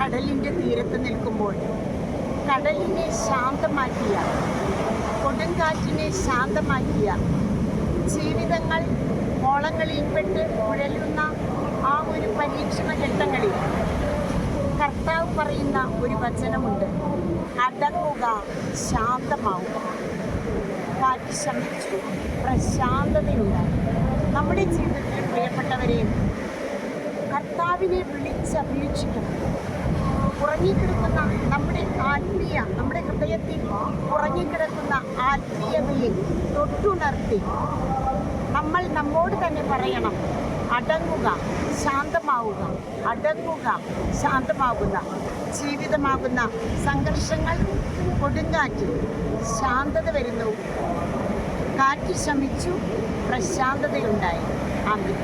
കടലിന്റെ തീരത്ത് നിൽക്കുമ്പോൾ കടലിനെ ശാന്തമാക്കിയ കൊടുങ്കാറ്റിനെ ശാന്തമാക്കിയ ജീവിതങ്ങൾ ഓളങ്ങളിൽപ്പെട്ട് ഉഴലുന്ന ആ ഒരു പരീക്ഷണ ഘട്ടങ്ങളിൽ കർത്താവ് പറയുന്ന ഒരു വചനമുണ്ട്. അടങ്ങുക ശാന്തമാവുക കാറ്റ് ശമിച്ചു. പ്രശാന്തതയുണ്ടായി നമ്മുടെ ജീവിതത്തിൽ പ്രിയപ്പെട്ടവരെയും കർത്താവിനെ വിളിച്ചപേക്ഷിക്കണം ഉറങ്ങിക്കിടക്കുന്ന നമ്മുടെ ആത്മീയ നമ്മുടെ ഹൃദയത്തിൽ ഉറങ്ങിക്കിടക്കുന്ന ആത്മീയതയെ തൊട്ടുണർത്തി നമ്മൾ നമ്മോട് തന്നെ പറയണം അടങ്ങുക ശാന്തമാവുക അടങ്ങുക ശാന്തമാകുന്ന ജീവിതമാകുന്ന സംഘർഷങ്ങൾ കൊടുങ്കാറ്റ് ശാന്തത വരുന്നു. കാറ്റ് ശ്രമിച്ചു പ്രശാന്തതയുണ്ടായി. ആമീൻ.